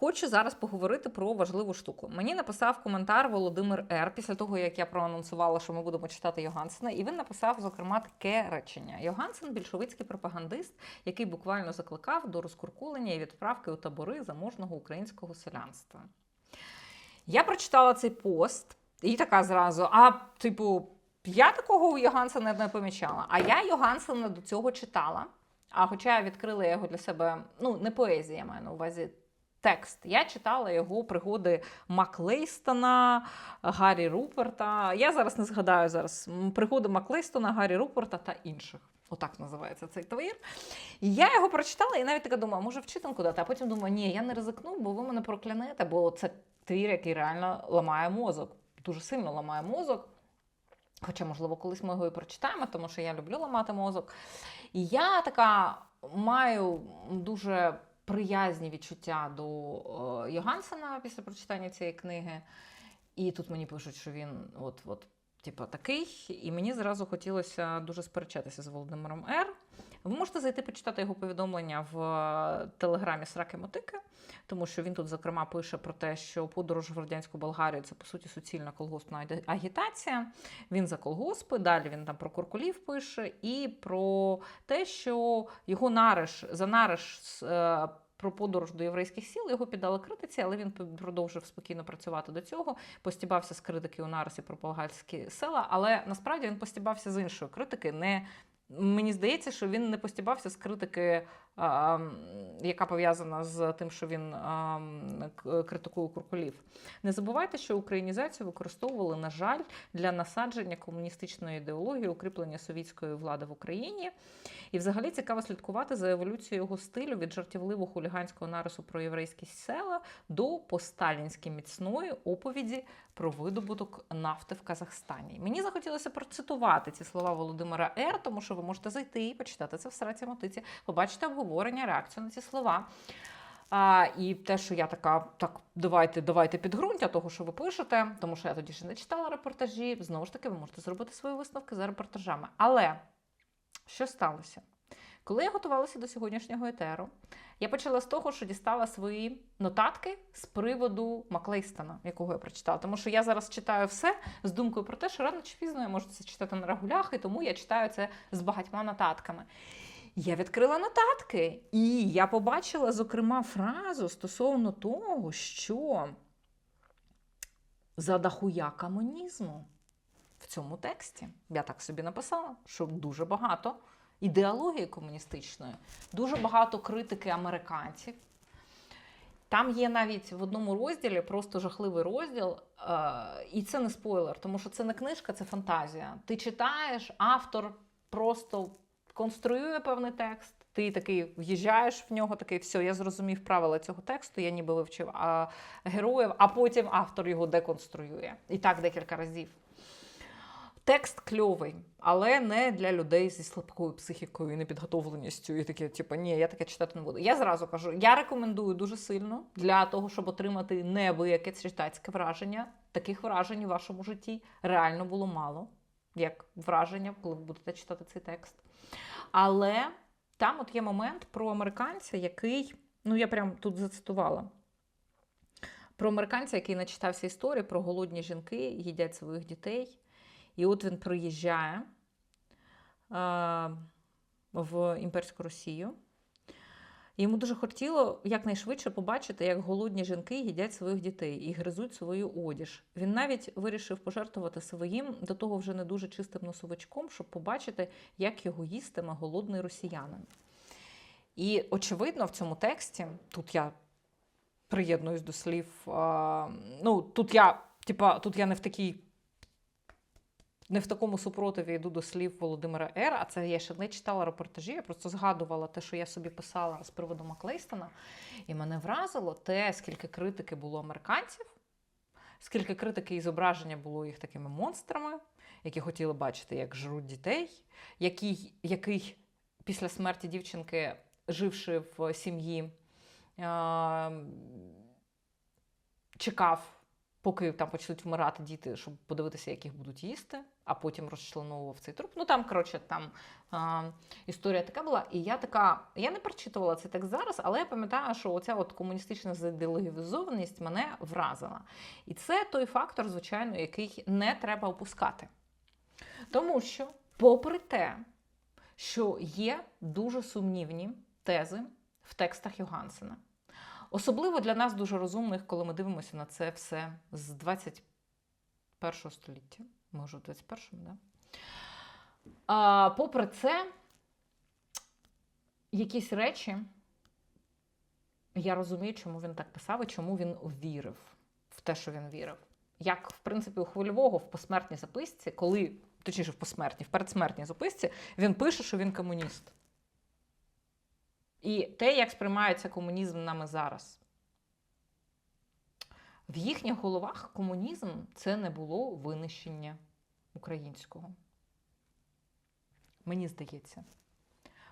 Хочу зараз поговорити про важливу штуку. Мені написав коментар Володимир Р. після того, як я проанонсувала, що ми будемо читати Йогансена, і він написав, зокрема, таке речення: Йогансен більшовицький пропагандист, який буквально закликав до розкуркулення і відправки у табори заможного українського селянства. Я прочитала цей пост і така зразу: а, типу, я такого у Йогансена не помічала. А я Йогансена до цього читала. А хоча я відкрила його для себе, ну, не поезія, я маю на увазі текст. Я читала його пригоди Маклейстона, Гаррі Руперта. Я зараз не згадаю зараз пригоди Маклейстона, Гаррі Руперта та інших. Отак називається цей твір. Я його прочитала і навіть така думаю, може вчительку дати, а потім думаю, ні, я не ризикну, бо ви мене проклянете, бо це твір, який реально ламає мозок. Дуже сильно ламає мозок. Хоча, можливо, колись ми його і прочитаємо, тому що я люблю ламати мозок. І я така маю дуже приязні відчуття до е, Йогансена після прочитання цієї книги. І тут мені пишуть, що він от, от, типа, такий. І мені зразу хотілося дуже сперечатися з Володимиром Р. Ви можете зайти почитати його повідомлення в е, телеграмі Сраки Мотики, тому що він тут, зокрема, пише про те, що подорож в радянську Болгарію це по суті суцільна колгоспна агітація. Він за колгоспи. Далі він там про куркулів пише і про те, що його нариш за нариш е, про подорож до єврейських сіл його піддали критиці, але він продовжив спокійно працювати до цього. Постібався з критики у нарисі про болгарські села, але насправді він постібався з іншої критики. Не Мені здається, що він не постібався з критики, яка пов'язана з тим, що він критикує куркулів. Не забувайте, що українізацію використовували, на жаль, для насадження комуністичної ідеології, укріплення совітської влади в Україні. І взагалі цікаво слідкувати за еволюцією його стилю від жартівливого хуліганського нарису про єврейські села до посталінськи міцної оповіді про видобуток нафти в Казахстані. Мені захотілося процитувати ці слова Володимира Р, тому що ви можете зайти і почитати це в сраці мотиці, побачити обговорення, реакцію на ці слова. А, і те, що я така, так, давайте, давайте підґрунтя того, що ви пишете, тому що я тоді ще не читала репортажі. Знову ж таки, ви можете зробити свої висновки за репортажами. Але що сталося? Коли я готувалася до сьогоднішнього етеру, я почала з того, що дістала свої нотатки з приводу Маклейстона, якого я прочитала. Тому що я зараз читаю все з думкою про те, що рано чи пізно я можу це читати на регулях, і тому я читаю це з багатьма нотатками. Я відкрила нотатки, і я побачила, зокрема, фразу стосовно того, що за дохуя комунізму в цьому тексті. Я так собі написала, що дуже багато ідеології комуністичної, дуже багато критики американців. Там є навіть в одному розділі просто жахливий розділ, е, і це не спойлер, тому що це не книжка, це фантазія. Ти читаєш, автор просто конструює певний текст. Ти такий в'їжджаєш в нього, такий все, я зрозумів правила цього тексту, я ніби вивчив а, героїв, а потім автор його деконструює. І так декілька разів. Текст кльовий, але не для людей зі слабкою психікою і непідготовленістю. І таке, типу, ні, я таке читати не буду. Я зразу кажу, я рекомендую дуже сильно для того, щоб отримати неабияке читацьке враження. Таких вражень у вашому житті реально було мало, як враження, коли ви будете читати цей текст. Але там от є момент про американця, який, ну я прям тут зацитувала. Про американця, який начитався історії про голодні жінки, їдять своїх дітей. І от він приїжджає е, в імперську Росію. Йому дуже хотіло якнайшвидше побачити, як голодні жінки їдять своїх дітей і гризуть свою одіж. Він навіть вирішив пожертвувати своїм до того вже не дуже чистим носовичком, щоб побачити, як його їстиме голодний росіянин. І очевидно, в цьому тексті тут я приєднуюсь до слів. ну, тут я, типа, тут я не в такій не в такому супротиві йду до слів Володимира Р. А це я ще не читала репортажі, я просто згадувала те, що я собі писала з приводу Маклейстона. І мене вразило те, скільки критики було американців, скільки критики і зображення було їх такими монстрами, які хотіли бачити, як жруть дітей, який, який після смерті дівчинки, живши в сім'ї, е- чекав поки там почнуть вмирати діти, щоб подивитися, як їх будуть їсти, а потім розчленовував цей труп. Ну там, коротше, там а, історія така була. І я така, я не прочитувала цей текст зараз, але я пам'ятаю, що оця от комуністична задеологізованість мене вразила. І це той фактор, звичайно, який не треба опускати. Тому що, попри те, що є дуже сумнівні тези в текстах Йогансена. Особливо для нас дуже розумних, коли ми дивимося на це все з 21 століття. Може, в 21-му, да? А, попри це, якісь речі, я розумію, чому він так писав і чому він вірив в те, що він вірив. Як, в принципі, у хвильового в посмертній записці, коли, точніше, в посмертній, в передсмертній записці, він пише, що він комуніст. І те, як сприймається комунізм нами зараз. В їхніх головах комунізм це не було винищення українського. Мені здається.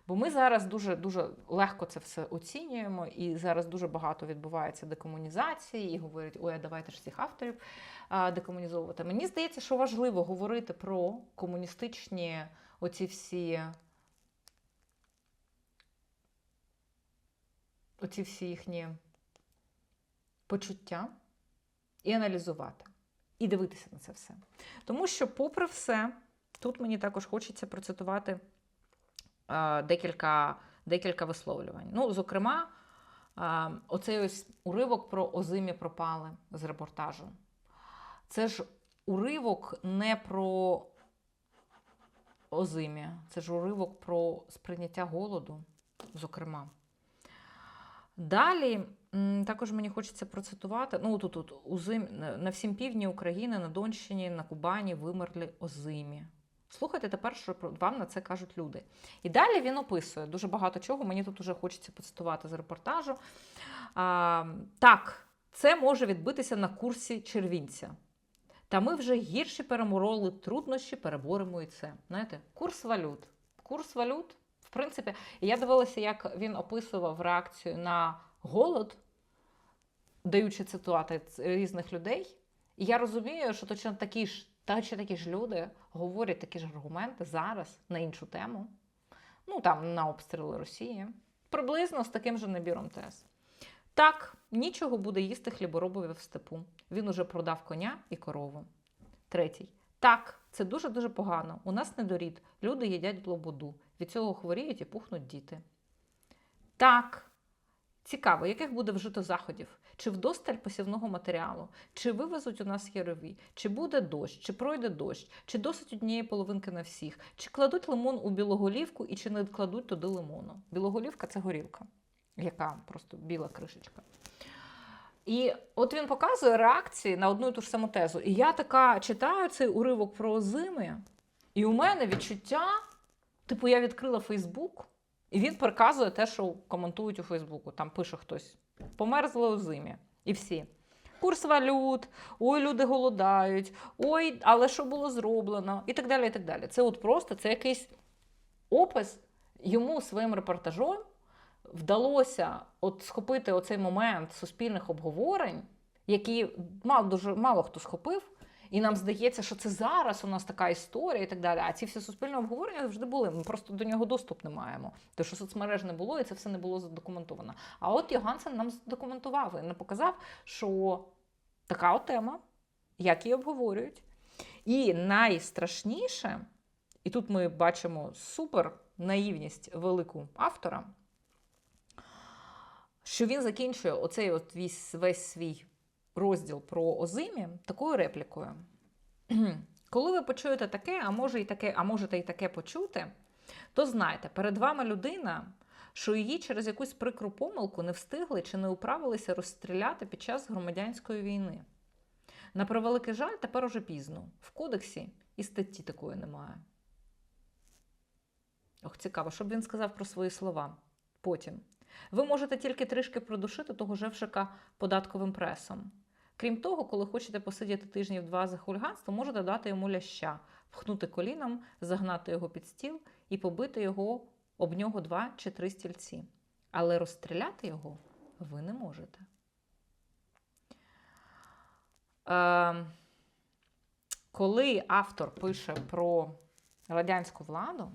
Бо ми зараз дуже дуже легко це все оцінюємо, і зараз дуже багато відбувається декомунізації, і говорять, ой, давайте ж всіх авторів декомунізовувати. Мені здається, що важливо говорити про комуністичні оці всі. Оці всі їхні почуття і аналізувати, і дивитися на це все. Тому що, попри все, тут мені також хочеться процитувати е, декілька, декілька висловлювань. Ну, зокрема, е, оцей ось уривок про озимі пропали з репортажу. Це ж уривок не про озимі, це ж уривок про сприйняття голоду, зокрема. Далі також мені хочеться процитувати: ну тут, тут озим, на всім півдні України, на Донщині, на Кубані вимерли озимі. Слухайте тепер, що вам на це кажуть люди. І далі він описує дуже багато чого. Мені тут уже хочеться поцитувати з репортажу. А, Так, це може відбитися на курсі червінця. Та ми вже гірші перемороли труднощі, переборемо і це. Знаєте, курс валют. Курс валют в принципі, я дивилася, як він описував реакцію на голод, даючи цитувати різних людей. І я розумію, що точно такі ж точно такі ж люди говорять такі ж аргументи зараз на іншу тему. Ну, там на обстріли Росії. Приблизно з таким же набіром тез. Так, нічого буде їсти хліборобові в степу. Він уже продав коня і корову. Третій. Так, це дуже-дуже погано. У нас недорід. Люди їдять блободу. Від цього хворіють і пухнуть діти. Так. Цікаво, яких буде вжито заходів? Чи вдосталь посівного матеріалу, чи вивезуть у нас ярові, чи буде дощ, чи пройде дощ, чи досить однієї половинки на всіх, чи кладуть лимон у білоголівку і чи не кладуть туди лимону. Білоголівка це горілка, яка просто біла кришечка. І от він показує реакції на одну і ту ж саму тезу. І я така читаю цей уривок про озими, і у мене відчуття, типу, я відкрила Фейсбук, і він переказує те, що коментують у Фейсбуку. Там пише хтось: померзли озимі. І всі. Курс валют, ой, люди голодають, ой, але що було зроблено, і так далі. і так далі. Це от просто це якийсь опис йому своїм репортажом вдалося от схопити оцей момент суспільних обговорень, які мало дуже мало хто схопив. І нам здається, що це зараз у нас така історія і так далі. А ці всі суспільні обговорення завжди були. Ми просто до нього доступ не маємо. Тому що соцмереж не було, і це все не було задокументовано. А от Йогансен нам задокументував і не показав, що така от тема, як її обговорюють. І найстрашніше, і тут ми бачимо супер наївність велику автора що він закінчує оцей от весь, весь свій розділ про озимі такою реплікою. Коли ви почуєте таке, а може і таке, а можете і таке почути, то знайте, перед вами людина, що її через якусь прикру помилку не встигли чи не управилися розстріляти під час громадянської війни. На превеликий жаль, тепер уже пізно. В кодексі і статті такої немає. Ох, цікаво, що б він сказав про свої слова потім. Ви можете тільки трішки продушити того жевшика податковим пресом. Крім того, коли хочете посидіти тижнів два за хульганство, можете дати йому ляща, вхнути коліном, загнати його під стіл і побити його об нього два чи три стільці. Але розстріляти його ви не можете. Е, коли автор пише про радянську владу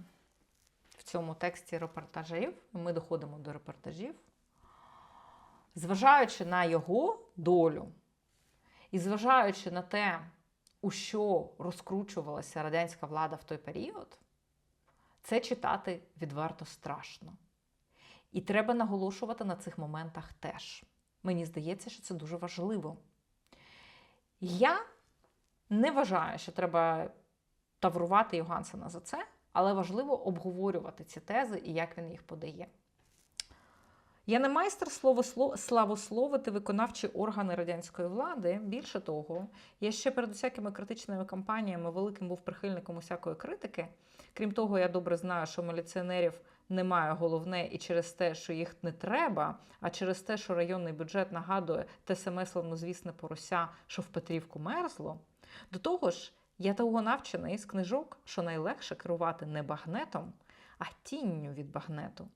в цьому тексті репортажів, ми доходимо до репортажів, зважаючи на його долю і зважаючи на те, у що розкручувалася радянська влада в той період, це читати відверто страшно. І треба наголошувати на цих моментах теж. Мені здається, що це дуже важливо. Я не вважаю, що треба таврувати Йогансена за це, але важливо обговорювати ці тези і як він їх подає. Я не майстер славословити виконавчі органи радянської влади. Більше того, я ще перед усякими критичними кампаніями великим був прихильником усякої критики. Крім того, я добре знаю, що міліціонерів немає головне і через те, що їх не треба, а через те, що районний бюджет нагадує те саме славнозвісне порося, що в Петрівку мерзло. До того ж, я того навчена із книжок, що найлегше керувати не багнетом, а тінню від багнету.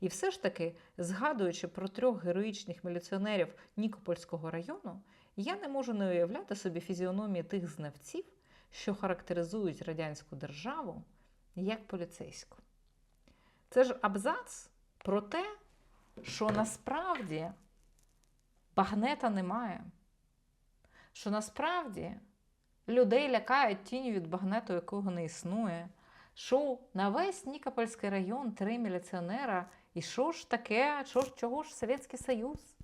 І все ж таки, згадуючи про трьох героїчних міліціонерів Нікопольського району, я не можу не уявляти собі фізіономії тих знавців, що характеризують радянську державу як поліцейську. Це ж абзац про те, що насправді багнета немає, що насправді людей лякають тінь від багнету, якого не існує. Що на весь Нікопольський район три міліціонера, і що ж таке, що ж, чого ж Совєтський Союз?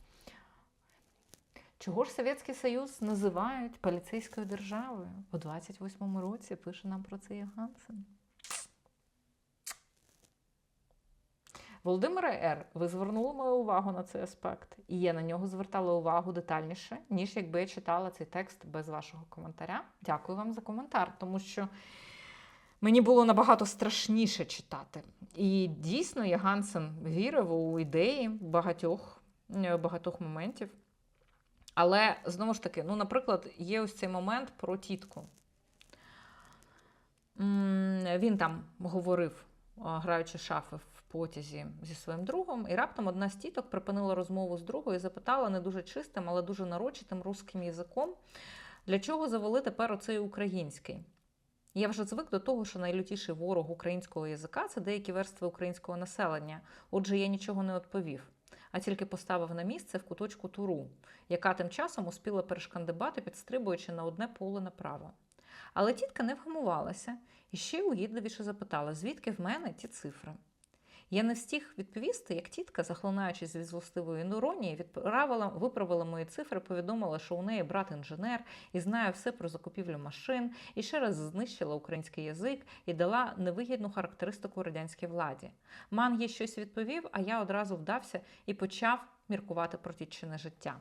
Чого ж Совєтський Союз називають поліцейською державою? У 28-му році пише нам про це Йогансен. Володимире Р., ви звернули мою увагу на цей аспект, і я на нього звертала увагу детальніше, ніж якби я читала цей текст без вашого коментаря. Дякую вам за коментар, тому що мені було набагато страшніше читати. І дійсно я Гансен вірив у ідеї багатьох, е, багатьох моментів. Але знову ж таки, ну, наприклад, є ось цей момент про тітку. Він там говорив, граючи шафи в потязі зі своїм другом, і раптом одна з тіток припинила розмову з другою і запитала не дуже чистим, але дуже нарочитим русським язиком, для чого завели тепер оцей український. Я вже звик до того, що найлютіший ворог українського язика це деякі верстви українського населення. Отже, я нічого не відповів, а тільки поставив на місце в куточку туру, яка тим часом успіла перешкандибати, підстрибуючи на одне поле направо. Але тітка не вгамувалася і ще угідливіше запитала, звідки в мене ті цифри. Я не встиг відповісти, як тітка, захлинаючись від злостивої іронії, відправила, виправила мої цифри, повідомила, що у неї брат інженер і знає все про закупівлю машин, і ще раз знищила український язик і дала невигідну характеристику радянській владі. Ман їй щось відповів, а я одразу вдався і почав міркувати про тітчине життя.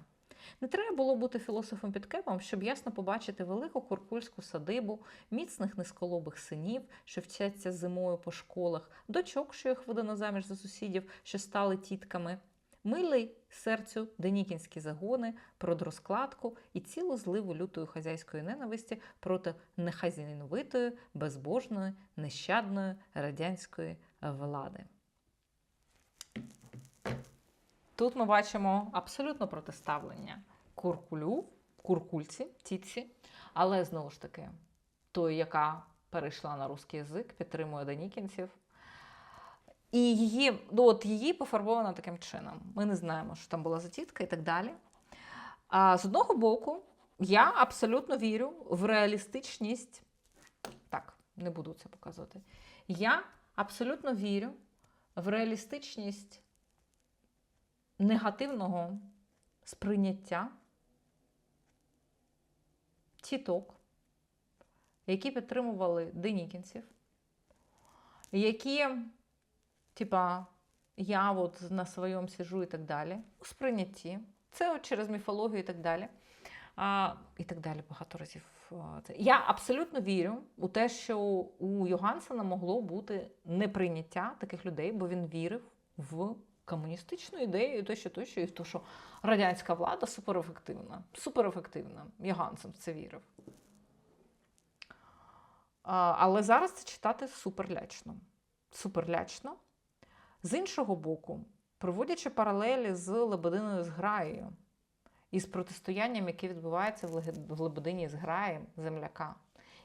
Не треба було бути філософом підкепом, щоб ясно побачити велику куркульську садибу, міцних низколобих синів, що вчаться зимою по школах, дочок, що їх видано заміж за сусідів, що стали тітками. Милий серцю денікінські загони, продрозкладку і цілу зливу лютої хазяйської ненависті проти нехазяйновитої, безбожної, нещадної радянської влади. Тут ми бачимо абсолютно протиставлення куркулю, куркульці, тітці, але знову ж таки, той, яка перейшла на русський язик, підтримує Данікінців. І її ну, от її пофарбовано таким чином. Ми не знаємо, що там була за тітка і так далі. А з одного боку, я абсолютно вірю в реалістичність. Так, не буду це показувати. Я абсолютно вірю в реалістичність негативного сприйняття тіток, які підтримували денікінців, які, типа, я от на своєму сижу і так далі, у сприйнятті. Це от через міфологію і так далі. А, І так далі багато разів. Я абсолютно вірю у те, що у Йогансена могло бути неприйняття таких людей, бо він вірив в комуністичну ідею, і тощо, тощо, і в що радянська влада суперефективна. Суперефективна. Я Гансен в це вірив. Але зараз це читати суперлячно. Суперлячно. З іншого боку, проводячи паралелі з Лебединою зграєю із протистоянням, яке відбувається в Лебедині з граєм земляка.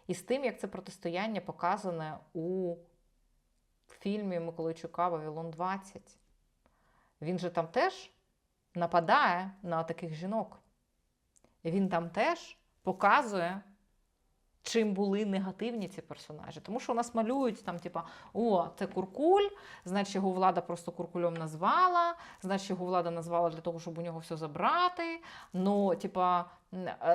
І з тим, як це протистояння показане у фільмі Миколайчука Вавилон 20. Він же там теж нападає на таких жінок. Він там теж показує, чим були негативні ці персонажі. Тому що у нас малюють там, типа, о, це куркуль, значить його влада просто куркульом назвала, значить його влада назвала для того, щоб у нього все забрати. Ну, типа,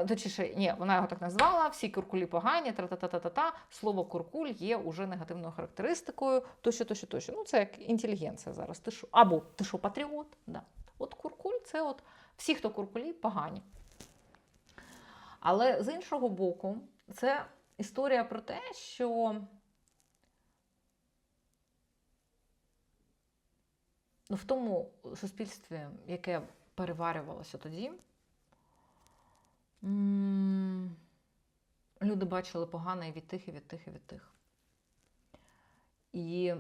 точніше, ні, вона його так назвала, всі куркулі погані, тра-та-та-та-та. Слово куркуль є уже негативною характеристикою, тощо, тощо, тощо. Ну, це як інтелігенція зараз. Ти що? Або ти що, патріот? Да. От куркуль це от всі, хто куркулі, погані. Але з іншого боку, це історія про те, що ну, в тому суспільстві, яке переварювалося тоді, люди бачили погане і від тих, і від тих, і від тих. І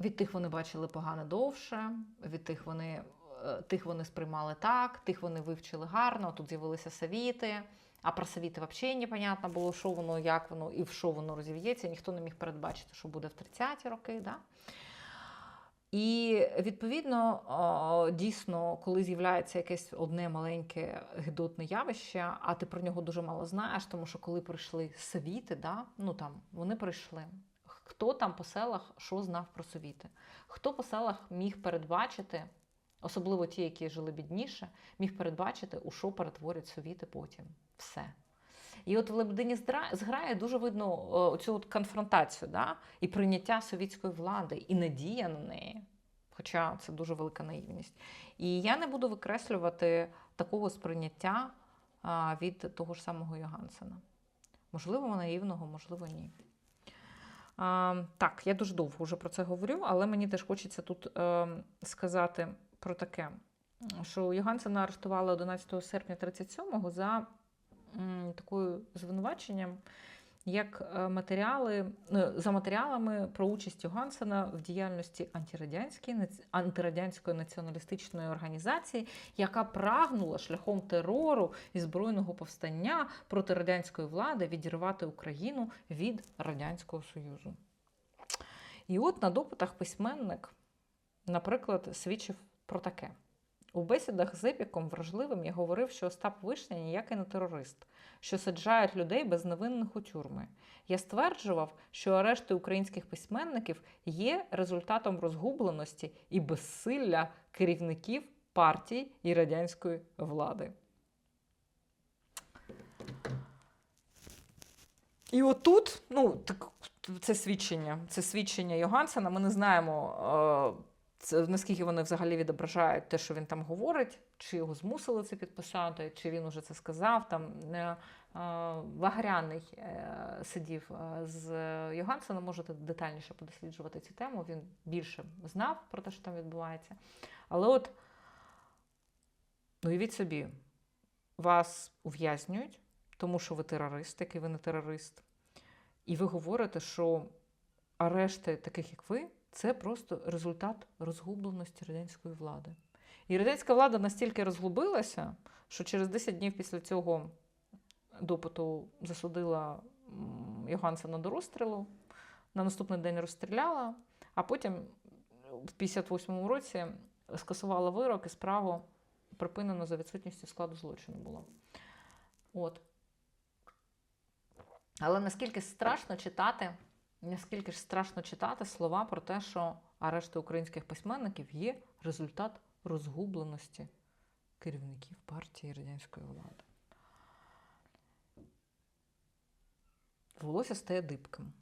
від тих вони бачили погане довше, від тих вони, е, тих вони сприймали так, тих вони вивчили гарно, тут з'явилися совіти. А про совіти взагалі непонятно було, що воно, як воно і в що воно розів'ється. Ніхто не міг передбачити, що буде в 30-ті роки. Да? І відповідно, дійсно, коли з'являється якесь одне маленьке гидотне явище, а ти про нього дуже мало знаєш, тому що коли прийшли совіти, да, ну там вони прийшли. Хто там по селах що знав про совіти? Хто по селах міг передбачити, особливо ті, які жили бідніше, міг передбачити, у що перетворять совіти потім. Все. І от в Лебедині зграє дуже видно цю от конфронтацію да? і прийняття совітської влади, і надія на неї. Хоча це дуже велика наївність. І я не буду викреслювати такого сприйняття від того ж самого Йогансена. Можливо, наївного, можливо, ні. А, так, я дуже довго вже про це говорю, але мені теж хочеться тут е, сказати про таке, що Йогансена арештували 11 серпня 37-го за такою звинуваченням, як е, матеріали е, за матеріалами про участь Йогансена в діяльності антирадянської антирадянської націоналістичної організації, яка прагнула шляхом терору і збройного повстання проти радянської влади відірвати Україну від Радянського Союзу. І от на допитах письменник, наприклад, свідчив про таке. У бесідах з епіком вражливим я говорив, що Остап Вишня ніякий не терорист, що саджають людей безневинних у тюрми. Я стверджував, що арешти українських письменників є результатом розгубленості і безсилля керівників партій і радянської влади. І отут, ну, це свідчення, це свідчення Йогансена. Ми не знаємо, е, це, наскільки вони взагалі відображають те, що він там говорить, чи його змусили це підписати, чи він уже це сказав. Там е, е, Вагряний е, сидів з Йогансеном, можете детальніше подосліджувати цю тему. Він більше знав про те, що там відбувається. Але от уявіть собі, вас ув'язнюють, тому що ви терорист, який ви не терорист. І ви говорите, що арешти таких, як ви, це просто результат розгубленості радянської влади. І радянська влада настільки розгубилася, що через 10 днів після цього допиту засудила Йогансена до розстрілу, на наступний день розстріляла, а потім в 58-му році скасувала вирок і справу припинено за відсутністю складу злочину було. От. Але наскільки страшно читати, наскільки ж страшно читати слова про те, що арешти українських письменників є результат розгубленості керівників партії радянської влади. Волосся стає дибким.